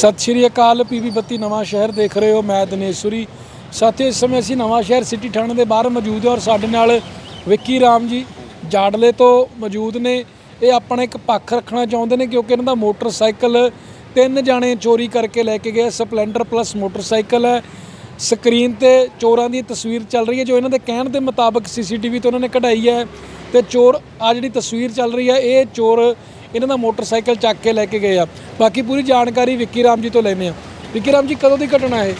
ਸਤਿ ਸ਼੍ਰੀ ਅਕਾਲ, ਪੀਵੀ ਬੱਤੀ ਨਵਾਂ ਸ਼ਹਿਰ ਦੇਖ ਰਹੇ ਹੋ, ਮੈਂ ਦਿਨੇਸ਼ਵਰੀ। ਸਾਥੀ, ਇਸ ਸਮੇਂ ਅਸੀਂ ਨਵਾਂ ਸ਼ਹਿਰ ਸਿਟੀ ਥਾਣੇ ਦੇ ਬਾਹਰ ਮੌਜੂਦ ਹਾਂ ਔਰ ਸਾਡੇ ਨਾਲ ਵਿੱਕੀ ਰਾਮ ਜੀ ਜਾੜਲੇ ਤੋਂ ਮੌਜੂਦ ਨੇ। ਇਹ ਆਪਣਾ ਇੱਕ ਪੱਖ ਰੱਖਣਾ ਚਾਹੁੰਦੇ ਨੇ ਕਿਉਂਕਿ ਇਹਨਾਂ ਦਾ ਮੋਟਰਸਾਈਕਲ ਤਿੰਨ ਜਾਣੇ ਚੋਰੀ ਕਰਕੇ ਲੈ ਕੇ ਗਏ। ਸਪਲੈਂਡਰ ਪਲੱਸ ਮੋਟਰਸਾਈਕਲ ਹੈ। ਸਕਰੀਨ ਤੇ ਚੋਰਾਂ ਦੀ ਤਸਵੀਰ ਚੱਲ ਰਹੀ ਹੈ, ਜੋ ਇਹਨਾਂ ਦੇ ਕਹਿਣ ਦੇ ਮੁਤਾਬਕ ਸੀਸੀਟੀਵੀ ਤੋਂ ਉਹਨਾਂ ਨੇ ਕਢਾਈ ਹੈ। ਤੇ ਚੋਰ ਆ ਜਿਹੜੀ ਤਸਵੀਰ ਚੱਲ ਰਹੀ ਹੈ, ਇਹ ਚੋਰ ਇਹਨਾਂ ਦਾ ਮੋਟਰਸਾਈਕਲ ਚੱਕ ਕੇ ਲੈ ਕੇ ਗਏ ਆ। ਬਾਕੀ ਪੂਰੀ ਜਾਣਕਾਰੀ ਵਿੱਕੀ ਰਾਮ ਜੀ ਤੋਂ ਲੈਨੇ ਆ। ਵਿੱਕੀ ਰਾਮ ਜੀ ਕਦੋਂ ਦੀ ਘਟਨਾ ਹੈ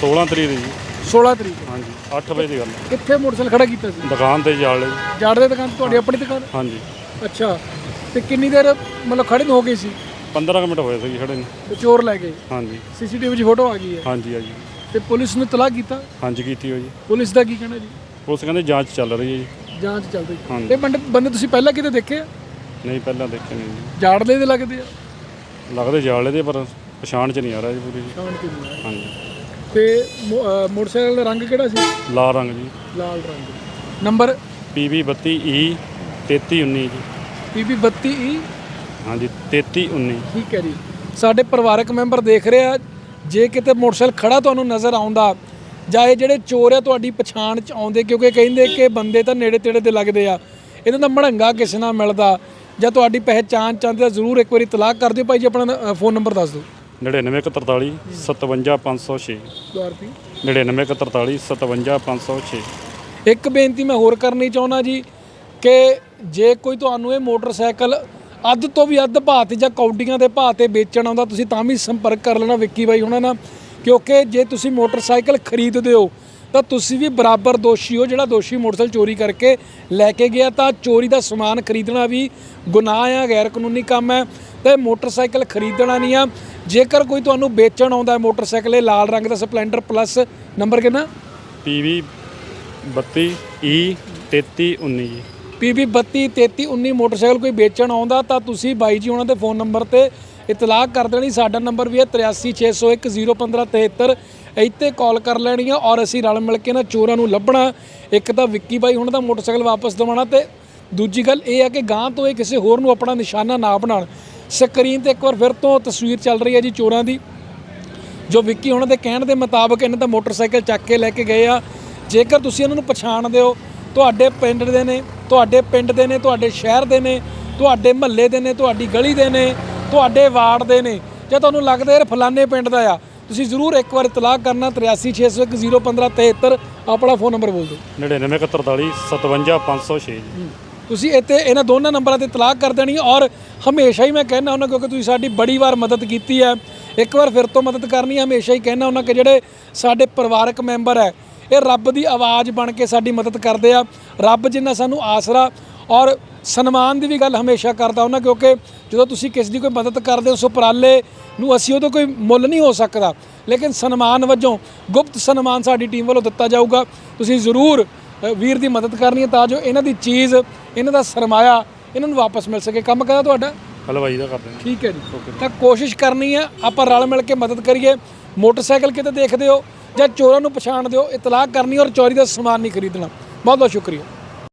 16 ਤਰੀਕ ਦੀ ਜੀ। 16 ਤਰੀਕ। ਹਾਂਜੀ 8 ਵਜੇ ਦੀ ਗੱਲ ਹੈ। ਕਿੱਥੇ ਮੋਟਰਸਾਈਕਲ ਖੜਾ ਕੀਤਾ ਸੀ? ਦੁਕਾਨ ਤੇ ਜਾਲ ਲਈ ਜਾੜ ਦੇ ਦੁਕਾਨ ਤੁਹਾਡੀ ਆਪਣੀ ਦੁਕਾਨ? ਹਾਂਜੀ। ਅੱਛਾ। ਤੇ ਕਿੰਨੀ ਦੇਰ ਮਤਲਬ ਖੜੇ ਨੂੰ ਹੋ ਗਈ ਸੀ? 15 ਕੁ ਮਿੰਟ ਹੋਏ ਸੀ ਖੜੇ ਨੂੰ। ਤੇ ਚੋਰ ਲੈ ਗਏ? ਹਾਂਜੀ। ਸੀਸੀਟੀਵੀ 'ਚ ਫੋਟੋ ਆ ਗਈ ਹੈ? ਹਾਂਜੀ ਹਾਂਜੀ। ਤੇ ਪੁਲਿਸ ਨੂੰ ਤਲਾਕ ਕੀਤਾ? ਹਾਂਜੀ ਕੀਤੀ ਹੋਈ ਜੀ। ਪੁਲਿਸ ਦਾ ਕੀ ਕਹਿਣਾ ਜੀ? ਪੁਲਿਸ ਕਹਿੰਦੇ ਜਾਂਚ ਚੱਲ ਰਹੀ ਹੈ ਜੀ। ਜਾਂਚ ਚੱਲ ਰਹੀ ਹਾਂਜੀ। ਇਹ ਬੰਦੇ ਬੰਦੇ ਤੁਸੀਂ ਪਹਿਲਾਂ ਕਿਤੇ ਦੇਖੇ ਆ? ਨਹੀਂ ਪਹਿਲਾਂ ਦੇਖੇ ਨਹੀਂ। ਜੀ ਜਾੜਲੇ ਦੇ ਲੱਗਦੇ ਆ? ਲੱਗਦੇ ਜਾਲੇ ਦੇ ਪਰ ਪਛਾਣ ਚ ਨਹੀਂ ਆ ਰਿਹਾ ਜੀ ਪੂਰੀ ਜੀ। ਸ਼ਾਨ ਕਿੰਨੀ ਆ ਹਾਂਜੀ। ਤੇ ਮੋ- ਅਹ ਮੋਟਰਸਾਈਕਲ ਦਾ ਰੰਗ ਕਿਹੜਾ ਸੀ? ਲਾਲ ਰੰਗ ਜੀ। ਲਾਲ ਰੰਗ। ਨੰਬਰ? PB 32E 3319 ਜੀ। ਪੀਬੀ 32E ਹਾਂਜੀ 3319 ਠੀਕ ਹੈ ਜੀ। ਸਾਡੇ ਪਰਿਵਾਰਕ ਮੈਂਬਰ ਦੇਖ ਰਹੇ ਆ ਜੇ ਕਿਤੇ ਮੋਟਰਸਾਈਕਲ ਖੜਾ ਤੁਹਾਨੂੰ ਨਜ਼ਰ ਆਉਂਦਾ ਜਾਂ ਇਹ ਜਿਹੜੇ ਚੋਰ ਆ ਤੁਹਾਡੀ ਪਛਾਣ ਚ ਆਉਂਦੇ ਕਿਉਂਕਿ ਕਹਿੰਦੇ ਕਿ ਬੰਦੇ ਤਾਂ ਨੇੜੇ ਤੇੜੇ ਦੇ ਲੱਗਦੇ ਆ। ਇਹਨਾਂ ਦਾ ਮੜੰਗਾ ਕਿਸੇ ਨਾਲ ਮਿਲਦਾ? ਜਾਂ ਤੁਹਾਡੀ ਪਹਿਚਾਣ ਚਾਹੁੰਦੇ ਤਾਂ ਜ਼ਰੂਰ ਇੱਕ ਵਾਰੀ ਤਲਾਕ ਕਰ ਦਿਓ। ਭਾਈ ਜੀ ਆਪਣਾ ਫੋਨ ਨੰਬਰ ਦੱਸ ਦਿਓ। 9943 57506 ਦੁਆਰਪੀ 9943 57506 ਇੱਕ ਬੇਨਤੀ ਮੈਂ ਹੋਰ ਕਰਨੀ ਚਾਹੁੰਦਾ ਜੀ ਕਿ ਜੇ ਕੋਈ ਤੁਹਾਨੂੰ ਇਹ ਮੋਟਰਸਾਈਕਲ ਅੱਧ ਤੋਂ ਵੀ ਅੱਧ ਭਾਅ ਤੇ ਜਾਂ ਕੌਡੀਆਂ ਦੇ ਭਾਅ ਤੇ ਵੇਚਣ ਆਉਂਦਾ ਤੁਸੀਂ ਤਾਂ ਵੀ ਸੰਪਰਕ ਕਰ ਲੈਣਾ। ਵਿੱਕੀ ਬਾਈ ਹੁਣਾਂ ਨਾਲ ਕਿਉਂਕਿ ਜੇ ਤੁਸੀਂ ਮੋਟਰਸਾਈਕਲ ਖਰੀਦਦੇ ਹੋ ਤਾਂ ਤੁਸੀਂ ਵੀ ਬਰਾਬਰ ਦੋਸ਼ੀ ਹੋ ਜਿਹੜਾ ਦੋਸ਼ੀ ਮੋਟਰਸਾਈਕਲ ਚੋਰੀ ਕਰਕੇ ਲੈ ਕੇ ਗਿਆ। ਤਾਂ ਚੋਰੀ ਦਾ ਸਮਾਨ ਖਰੀਦਣਾ ਵੀ ਗੁਨਾਹ ਆ ਗੈਰ ਕਾਨੂੰਨੀ ਕੰਮ ਹੈ ਤੇ ਮੋਟਰਸਾਈਕਲ ਖਰੀਦਣਾ ਨਹੀਂ ਆ। ਜੇਕਰ ਕੋਈ ਤੁਹਾਨੂੰ ਵੇਚਣ ਆਉਂਦਾ ਹੈ ਮੋਟਰਸਾਈਕਲ ਇਹ ਲਾਲ ਰੰਗ ਦਾ ਸਪਲੈਂਡਰ ਪਲੱਸ ਨੰਬਰ ਕਿੰਨਾ? PB 32E 3319 ਜੀ। ਪੀਬੀ 32 33 19 ਮੋਟਰਸਾਈਕਲ ਕੋਈ ਵੇਚਣ ਆਉਂਦਾ ਤਾਂ ਤੁਸੀਂ ਬਾਈ ਜੀ ਉਹਨਾਂ ਦੇ ਫੋਨ ਨੰਬਰ ਤੇ ਇਤਲਾਕ ਕਰ ਦੇਣੀ। ਸਾਡਾ ਨੰਬਰ ਵੀ ਹੈ 8360101573 ਇੱਥੇ ਕਾਲ ਕਰ ਲੈਣੀ ਆ ਔਰ ਅਸੀਂ ਰਲ ਮਿਲ ਕੇ ਨਾ ਚੋਰਾਂ ਨੂੰ ਲੱਭਣਾ, ਇੱਕ ਤਾਂ ਵਿੱਕੀ ਬਾਈ ਹੁਣ ਦਾ ਮੋਟਰਸਾਈਕਲ ਵਾਪਸ ਦਿਵਾਉਣਾ ਤੇ ਦੂਜੀ ਗੱਲ ਇਹ ਆ ਕਿ ਗਾਂ ਤੋਂ ਇਹ ਕਿਸੇ ਹੋਰ ਨੂੰ ਆਪਣਾ ਨਿਸ਼ਾਨਾ ਨਾ ਬਣਾਉਣ। ਸਕਰੀਨ ਤੇ ਇੱਕ ਵਾਰ ਫਿਰ ਤੋਂ ਤਸਵੀਰ ਚੱਲ ਰਹੀ ਹੈ ਜੀ ਚੋਰਾਂ ਦੀ, ਜੋ ਵਿੱਕੀ ਉਹਨਾਂ ਦੇ ਕਹਿਣ ਦੇ ਮੁਤਾਬਕ ਇਹਨਾਂ ਦਾ ਮੋਟਰਸਾਈਕਲ ਚੱਕ ਕੇ ਲੈ ਕੇ ਗਏ ਆ। ਜੇਕਰ ਤੁਸੀਂ ਇਹਨਾਂ ਨੂੰ ਪਛਾਣਦੇ ਹੋ ਤੁਹਾਡੇ ਪਿੰਡ ਦੇ ਨੇ, ਤੁਹਾਡੇ ਪਿੰਡ ਦੇ ਨੇ, ਤੁਹਾਡੇ ਸ਼ਹਿਰ ਦੇ ਨੇ, ਤੁਹਾਡੇ ਮਹੱਲੇ ਦੇ ਨੇ, ਤੁਹਾਡੀ ਗਲੀ ਦੇ ਨੇ, ਤੁਹਾਡੇ ਵਾਰਡ ਦੇ ਨੇ, ਜੇ ਤੁਹਾਨੂੰ ਲੱਗਦਾ ਯਾਰ ਫਲਾਣੇ ਪਿੰਡ ਦਾ ਆ ਤੁਸੀਂ ਜ਼ਰੂਰ ਇੱਕ ਵਾਰ ਇਤਲਾਕ ਕਰਨਾ 8360101573 ਆਪਣਾ ਫੋਨ ਨੰਬਰ ਬੋਲ ਦਿਓ। 9943 57506 ਜੀ। ਤੁਸੀਂ ਇੱਥੇ ਇਹਨਾਂ ਦੋਨਾਂ ਨੰਬਰਾਂ ਤੇ ਤਲਾਕ ਕਰ ਦੇਣੀ ਔਰ ਹਮੇਸ਼ਾ ਹੀ ਮੈਂ ਕਹਿਣਾ ਉਹਨਾਂ ਕਿਉਂਕਿ ਤੁਸੀਂ ਸਾਡੀ ਬੜੀ ਵਾਰ ਮਦਦ ਕੀਤੀ ਹੈ। ਇੱਕ ਵਾਰ ਫਿਰ ਤੋਂ ਮਦਦ ਕਰਨੀ ਹੈ ਹਮੇਸ਼ਾ ਹੀ ਕਹਿਣਾ ਉਹਨਾਂ ਕਿ ਜਿਹੜੇ ਸਾਡੇ ਪਰਿਵਾਰਕ ਮੈਂਬਰ ਹੈ ਇਹ ਰੱਬ ਦੀ ਆਵਾਜ਼ ਬਣ ਕੇ ਸਾਡੀ ਮਦਦ ਕਰਦੇ ਆ। ਰੱਬ ਜਿੰਨਾ ਸਾਨੂੰ ਆਸਰਾ ਔਰ ਸਨਮਾਨ ਦੀ ਵੀ ਗੱਲ ਹਮੇਸ਼ਾ ਕਰਦਾ ਉਹਨਾਂ ਕਿਉਂਕਿ ਜਦੋਂ ਤੁਸੀਂ ਕਿਸੇ ਦੀ ਕੋਈ ਮਦਦ ਕਰਦੇ ਹੋ ਉਸ ਉਪਰਾਲੇ ਨੂੰ ਅਸੀਂ ਉਹਦਾ ਕੋਈ ਮੁੱਲ ਨਹੀਂ ਹੋ ਸਕਦਾ। ਲੇਕਿਨ ਸਨਮਾਨ ਵਜੋਂ ਗੁਪਤ ਸਨਮਾਨ ਸਾਡੀ ਟੀਮ ਵੱਲੋਂ ਦਿੱਤਾ ਜਾਊਗਾ। ਤੁਸੀਂ ਜ਼ਰੂਰ ਵੀਰ ਦੀ ਮਦਦ ਕਰਨੀ ਹੈ ਤਾਂ ਜੋ ਇਹਨਾਂ ਦੀ ਚੀਜ਼ ਇਹਨਾਂ ਦਾ ਸਰਮਾਇਆ ਇਹਨਾਂ ਨੂੰ ਵਾਪਸ ਮਿਲ ਸਕੇ। ਕੰਮ ਕਰਾ ਤੁਹਾਡਾ? ਹਲਵਾਈ ਦਾ ਕਰਦੇ ਨੇ ਠੀਕ ਹੈ ਜੀ। ਤਾਂ ਕੋਸ਼ਿਸ਼ ਕਰਨੀ ਹੈ ਆਪਾਂ ਰਲ ਮਿਲ ਕੇ ਮਦਦ ਕਰੀਏ। ਮੋਟਰਸਾਈਕਲ ਕਿਤੇ ਦੇਖਦੇ ਹੋ ਜਾਂ ਚੋਰਾਂ ਨੂੰ ਪਛਾਣਦੇ ਹੋ ਇਤਲਾਕ ਕਰਨੀ ਔਰ ਚੋਰੀ ਦਾ ਸਮਾਨ ਨਹੀਂ ਖਰੀਦਣਾ। ਬਹੁਤ ਬਹੁਤ ਸ਼ੁਕਰੀਆ।